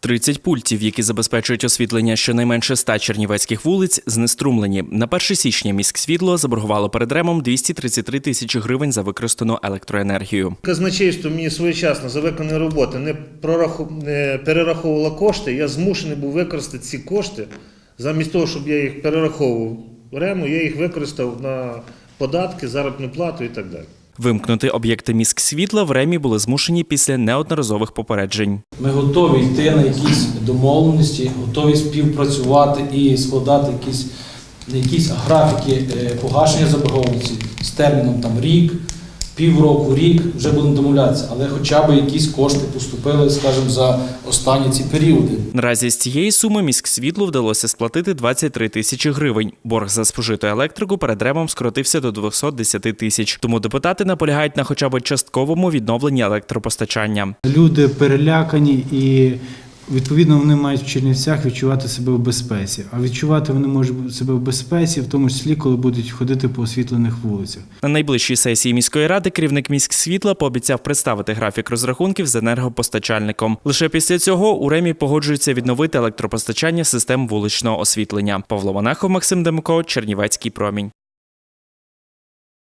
30 пультів, які забезпечують освітлення щонайменше 100 чернівецьких вулиць, знеструмлені. На 1 січня міськсвітло заборгувало перед ремом 233 тисячі гривень за використану електроенергію. Казначейство мені своєчасно за виконані роботи не, перераховувало кошти. Я змушений був використати ці кошти. Замість того, щоб я їх перераховував рему, я їх використав на податки, заробітну плату і так далі. Вимкнути об'єкти міськсвітла в ремі були змушені після неодноразових попереджень. Ми готові йти на якісь домовленості, готові співпрацювати і складати якісь, якісь графіки е, погашення заборгованості з терміном там рік, півроку, рік, вже будемо домовлятися, але хоча б якісь кошти поступили, скажімо, за останні ці періоди. Наразі з цієї суми міськсвітлу вдалося сплатити 23 тисячі гривень. Борг за спожиту електрику перед ремом скоротився до 210 тисяч. Тому депутати наполягають на хоча б частковому відновленні електропостачання. Люди перелякані і відповідно вони мають в Чернівцях відчувати себе в безпеці. А відчувати вони можуть себе в безпеці, в тому числі, коли будуть ходити по освітлених вулицях. На найближчій сесії міської ради керівник міськсвітла пообіцяв представити графік розрахунків з енергопостачальником. Лише після цього у ремі погоджується відновити електропостачання систем вуличного освітлення. Павло Монахов, Максим Демко, Чернівецький промінь.